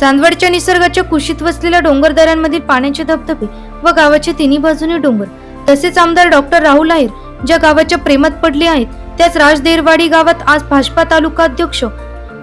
चांदवडच्या निसर्गाच्या कुशीत वसलेल्या डोंगरदऱ्यांमधील पाण्याचे धबधबे व गावाच्या तिन्ही बाजूने डोंगर तसेच आमदार डॉक्टर राहुल आहेर ज्या गावाच्या प्रेमात पडले आहेत त्याच राजदेरवाडी गावात आज भाजपा तालुका अध्यक्ष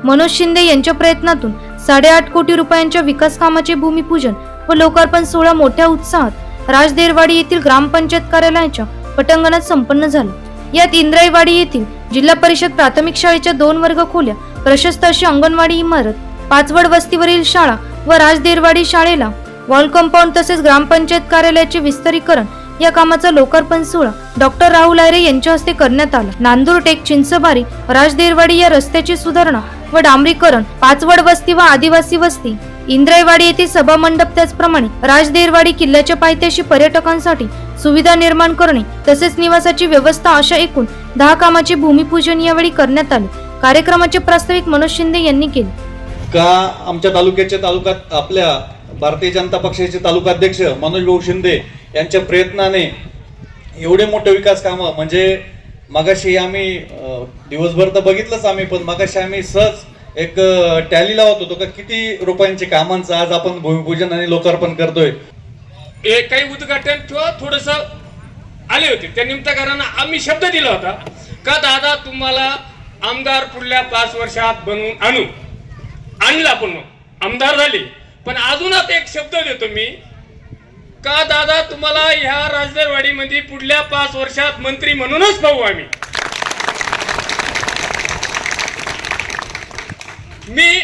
मनोज शिंदे यांच्या प्रयत्नातून साडेआठ कोटी रुपयांच्या विकास कामाचे भूमिपूजन व लोकार्पण सोहळा मोठ्या उत्साहात राजदेरवाडी येथील ग्रामपंचायत कार्यालयाच्या पटांगणात संपन्न झाला. यात इंद्राईवाडी येथील जिल्हा परिषद प्राथमिक शाळेच्या दोन वर्ग खोल्या प्रशस्त अशी अंगणवाडी इमारत पाचवड वस्तीवरील शाळा व राजदेरवाडी शाळेला वॉल कंपाऊंड तसेच ग्रामपंचायत कार्यालयाचे विस्तारीकरण या कामाचा लोकार्पण सोहळा डॉक्टर राहुल आयरे यांच्या हस्ते करण्यात आला. नांदूर टेक चिंचबारी राजदेरवाडी या रस्त्याची सुधारणा व डांबरीकरण पाचवड वस्ती व आदिवासी वस्ती इंद्रायवाडी येथील सभा मंडप त्याचप्रमाणे राजदेरवाडी किल्ल्याच्या पायथ्याशी पर्यटकांसाठी सुविधा निर्माण करणे तसेच निवासाची व्यवस्था अशा एकूण दहा कामाचे भूमिपूजन यावेळी करण्यात आले. कार्यक्रमाचे प्रास्ताविक मनोज शिंदे यांनी केले. का आमच्या तालुक्याच्या तालुक्यात आपल्या भारतीय जनता पक्षाचे तालुकाध्यक्ष मनोज भाऊ शिंदे यांच्या प्रयत्नाने एवढे मोठे विकास कामं म्हणजे मगाशी आम्ही दिवसभर तर बघितलंच आम्ही पण मगाशी आम्ही सहज एक टॅली लावत होतो का किती रुपयांचे कामांचं आज आपण भूमिपूजन आणि लोकार्पण करतोय. हे काही उद्घाटन किंवा थोडस आले होते. त्या निमित्तकारांना आम्ही शब्द दिला होता का दादा तुम्हाला आमदार पुढल्या पाच वर्षात बनवून आणू. आणला पण आमदार झाले. पण अजूनच एक शब्द देतो मी. का दादा तुम्हाला ह्या राजदरवाडीमध्ये पुढल्या पाच वर्षात मंत्री म्हणूनच पाहू आम्ही. मी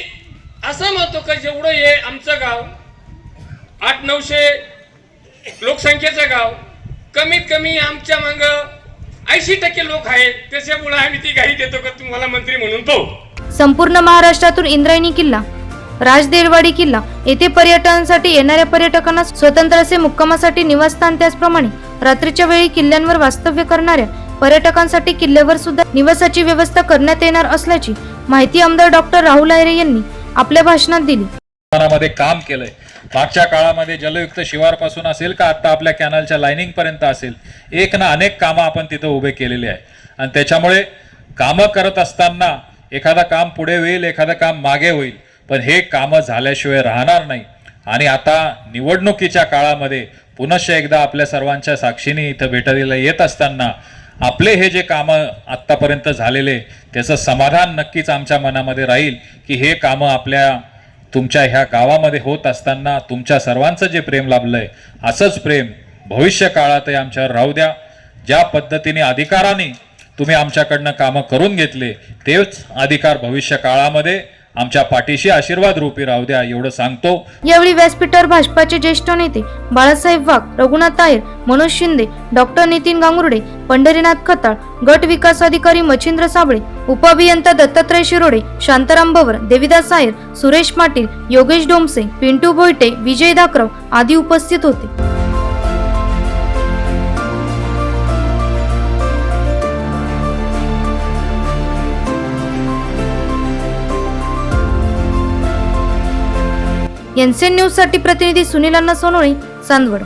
असं म्हणतो का जेवढं हे आमचं गाव आठ नऊशे लोकसंख्येचं गाव कमीत कमी आमच्या मग ऐंशी टक्के लोक आहेत त्याच्यामुळे आम्ही ती घाई देतो का तुम्हाला मंत्री म्हणून पाहू. संपूर्ण महाराष्ट्रातून इंद्रायणी किल्ला राजदेरवाडी किल्ला येथे पर्यटनासाठी येणाऱ्या पर्यटकांना स्वतंत्र असे मुक्कामासाठी निवासस्थान त्याचप्रमाणे रात्रीच्या वेळी किल्ल्यांवर वास्तव्य करणाऱ्या पर्यटकांसाठी किल्ल्यावर सुद्धा निवासाची व्यवस्था करण्यात येणार असल्याची माहिती आमदार डॉक्टर राहुल आयरे यांनी आपल्या भाषणात दिली. काम केलंय. मागच्या काळामध्ये जलयुक्त शिवारपासून असेल का आता आपल्या कॅनलच्या लाईनिंग पर्यंत असेल? एक ना अनेक कामं आपण तिथं उभे केलेले आहे. आणि त्याच्यामुळे कामं करत असताना एखादा काम पुढे होईल एखादं काम मागे होईल पण हे कामं झाल्याशिवाय राहणार नाही. आणि आता निवडणुकीच्या काळामध्ये पुनश्च एकदा आपल्या सर्वांच्या साक्षीने इथं भेटायला येत असताना आपले हे जे कामं आत्तापर्यंत झालेले त्याचं समाधान नक्कीच आमच्या मनामध्ये राहील की हे कामं आपल्या तुमच्या ह्या गावामध्ये होत असताना तुमच्या सर्वांचं जे प्रेम लाभलं आहे असंच प्रेम भविष्य काळातही आमच्यावर राहू द्या. ज्या पद्धतीने अधिकाराने तुम्ही आमच्याकडनं कामं करून घेतले तेच अधिकार भविष्य काळामध्ये आमच्या पाठीशी आशीर्वाद रूपी राहू द्या एवढं सांगतो. यावेळी व्यासपीठावर भाजपाचे ज्येष्ठ नेते बाळासाहेब वाघ रघुनाथ आयर मनोज शिंदे डॉक्टर नितीन गांगुर्डे पंढरीनाथ खताळ गट विकास अधिकारी मच्छिंद्र साबळे उपअभियंता दत्तात्रय शिरोडे शांताराम बवर देविदास आयर सुरेश पाटील योगेश डोमसे पिंटू भोयटे विजय धाकरव आदी उपस्थित होते. एनसीएन न्यूजसाठी प्रतिनिधी सुनील अण्णा सोनोळी चांदवड.